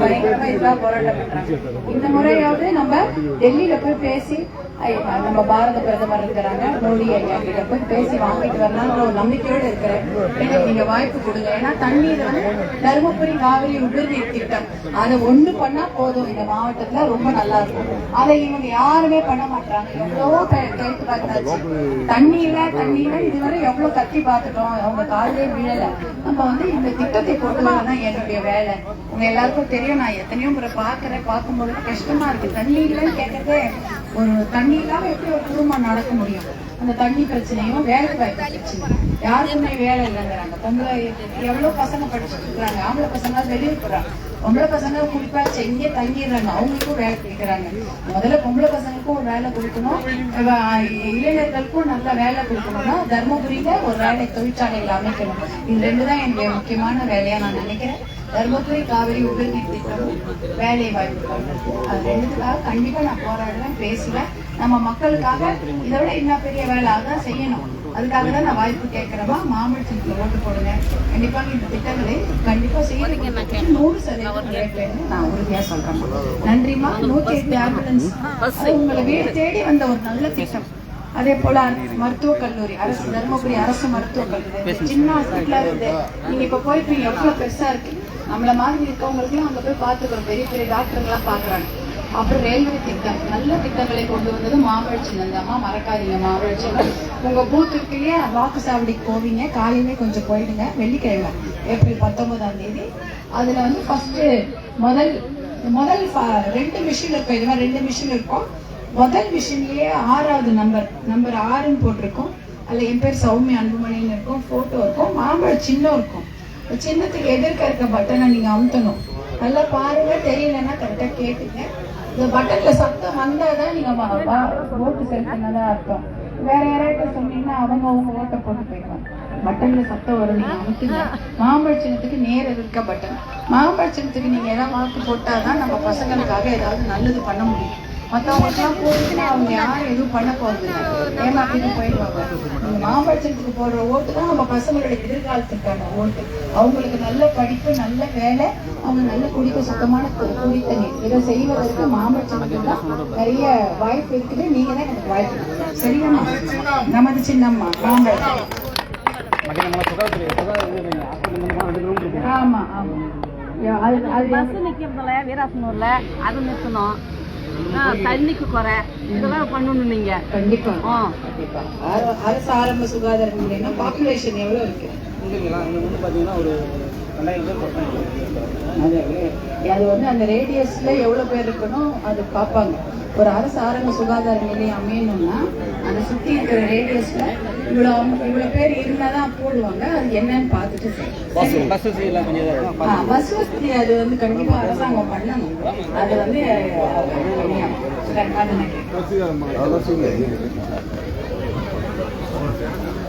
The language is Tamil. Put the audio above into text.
பயங்கரமா போராட்டம் பண்றாங்க இந்த முறையாவது நம்ம டெல்லியில போய் பேசி நம்ம பாரத பிரதமர் இருக்கிறாங்க. மோடி ஐயா கிட்ட போய் பேசி வாங்கிட்டு வரலாம்ன்ற ஒரு நம்பிக்கையோடு இருக்கிறேன். எனக்கு நீங்க வாய்ப்பு கொடுங்க. ஏன்னா தண்ணீர் வந்து தருமபுரி காவிரி உபரிநீர் திட்டம். அதை ஒண்ணு பண்ணா போதும். இந்த மாவட்டத்துல ரொம்ப நல்லா இருக்கும். அதை இவங்க யாருமே பண்ண மாட்டாங்க எவ்வளவோ கே- கேட்டு பார்த்தாச்சு. தண்ணியில தண்ணியில இதுவரை எவ்வளவு கத்தி பார்த்துட்டோம். அவங்க காலையே விழல. நம்ம வந்து இந்த திட்டத்தை கொண்டு வரதான் என்னுடைய வேலை. உங்க எல்லாருக்கும் தெரியும். நான் எத்தனையோ முறை பாக்குறேன் பார்க்கும்போது கஷ்டமா இருக்கு. தண்ணி இல்லைன்னு கேட்கறதே ஒரு தண்ணி இல்லாம எப்படி ஒரு குடும்பம் நடக்க முடியும்? அந்த தண்ணி பிரச்சனையும் வேலை வாய்ப்பு பிரச்சனையும். யாருக்குமே வேலை இல்லைங்கிறாங்க. பொம்பளை எவ்வளவு பசங்க படிச்சுட்டு இருக்கிறாங்க ஆம்பளை பசங்க வெளியே போறாங்க. பொம்பளை பசங்க குறிப்பா செஞ்சே தங்கிடுறாங்க. அவங்களுக்கும் வேலை கொடுக்குறாங்க. முதல்ல பொம்பளை பசங்களுக்கும் ஒரு வேலை கொடுக்கணும். இளைஞர்களுக்கும் நல்ல வேலை கொடுக்கணும்னா தர்மபுரியில ஒரு வேலை தொழிற்சாலைகள் அமைக்கணும் இது ரெண்டு தான் என்னுடைய முக்கியமான வேலையா நான் நினைக்கிறேன். தர்மபுரி காவிரி உபரிநீர் திட்டம் வேலை வாய்ப்பு. அது ரெண்டுக்காக கண்டிப்பா நான் போராடுவேன் பேசுவேன் நம்ம மக்களுக்காக இதை விட இன்னும் பெரிய வேலை அதான் செய்யணும். அதுக்காக தான் நான் வாய்ப்பு கேட்கிறேமா மாம்பழத்துக்கு ஓட்டு போடுங்க. கண்டிப்பாக இந்த திட்டங்களை கண்டிப்பா செய்ய நூறு சதவீதம் நான் உறுதியா சொல்றேன் நன்றிமா நூத்தி எட்டு ஆம்புலன்ஸ். உங்களை வீடு தேடி வந்த ஒரு நல்ல திட்டம். அதே போல மருத்துவக் கல்லூரி அரசு தருமபுரி அரசு மருத்துவக் கல்லூரி. சின்ன ஹாஸ்பிட்டலா இருந்து நீங்க இப்ப போயிட்டு எவ்வளவு பெருசா இருக்கு. நம்மள மாதிரி இருக்கவங்களுக்கும் அங்க போய் பாத்துக்கிறோம் பெரிய பெரிய டாக்டருங்களாம் பாக்குறாங்க அப்புறம் ரயில்வே திட்டம். நல்ல திட்டங்களை கொண்டு வந்தது மாம்பழச்சி நந்தம்மா மறக்காதீங்க மாம்பழச்சி உங்க பூத் வாக்கு சாவடிக்கு போவீங்க. காலையிலே கொஞ்சம் போயிடுங்க. வெள்ளிக்கிழமை ஏப்ரல் பத்தொன்பதாம் தேதி. அதுல வந்து ஃபர்ஸ்ட் முதல் முதல் ரெண்டு மிஷின் இருக்கும். இது மாதிரி ரெண்டு மிஷின் இருக்கும். முதல் மிஷின்லயே ஆறாவது நம்பர் நம்பர் ஆறுன்னு போட்டிருக்கும். அதுல என் பேர் சௌமியா அன்புமணின்னு இருக்கும். போட்டோ இருக்கும். மாம்பழ சின்னம் இருக்கும். சின்னத்துக்கு எதிர்க்க இருக்க பட்டனை நீங்க அமுத்தணும். நல்லா பாருங்க தெரியலன்னா கரெக்டா கேட்டுங்க. இந்த பட்டன்ல சத்தம் வந்தாதான் நீங்க வா- வா- ஓட்டு செலுத்தினதா அர்த்தம். வேற யாராட்ட சொன்னீங்கன்னா அவங்க அவங்க ஓட்டை போட்டு போயிடுவாங்க. பட்டன்ல சத்தம் வரும் நீங்க அமுத்துங்க. மாம்பழச்சினத்துக்கு நேர இருக்க பட்டன். மாம்பழச்சினத்துக்கு நீங்க ஏதாவது வாக்கு போட்டாதான் நம்ம பசங்களுக்காக ஏதாவது நல்லது பண்ண முடியும். மற்றவங்களுக்குலாம் போட்டுச்சுன்னா அவங்க யாரும் எதுவும் பண்ண போகிறது இல்லை. ஏமாத்திட்டு போயிடுவாங்க இந்த மாம்பழச்சத்துக்கு போடுற ஓட்டு தான் நம்ம பசங்களுடைய எதிர்காலத்துக்கான ஓட்டு. அவங்களுக்கு நல்ல படிப்பு நல்ல வேலை அவங்க நல்ல குடிக்க சுத்தமான கு- குடி தண்ணீர் இதை செய்வதற்கு மாம்பழச்சத்துக்கு தான் நிறைய வாய்ப்பு இருக்குது. நீங்க தான் எனக்கு வாய்ப்பு கொடுக்கணும். சரியாம்மா? நமது சின்னம்மா மாம்பழம் ஆமா ஆமா. அது அது பஸ் நிக்கிறதுல வீராசனூர்ல அது நிறுத்தணும். தண்ணிக்கு குறை. இதெல்லாம் பண்ணணும் நீங்க. கண்டிப்பா. கண்டிப்பா. அர- அரசு ஆரம்ப சுகாதார நிலையம்னா பாப்புலேஷன் எவ்வளவு இருக்கு? இங்கே வந்து பார்த்தீங்கன்னா ஒரு அது அது வந்து அந்த ரேடியஸ்ல எவ்வளவு பேர் இருக்கணும் அது பார்ப்பாங்க ஒரு அரசு ஆரம்ப சுகாதார நிலையம் அமையணும்னா அதை சுத்தி இருக்கிற ரேடியஸ்ல இவ்வளவு இவ்வளவு பேர் இருந்தாதான் போடுவாங்க. அது என்னன்னு பார்த்துட்டு பஸ் வசதி அது வந்து கண்டிப்பா அரசாங்கம் பண்ணணும். அது வந்து கரெக்டாக நினைக்கிறேன்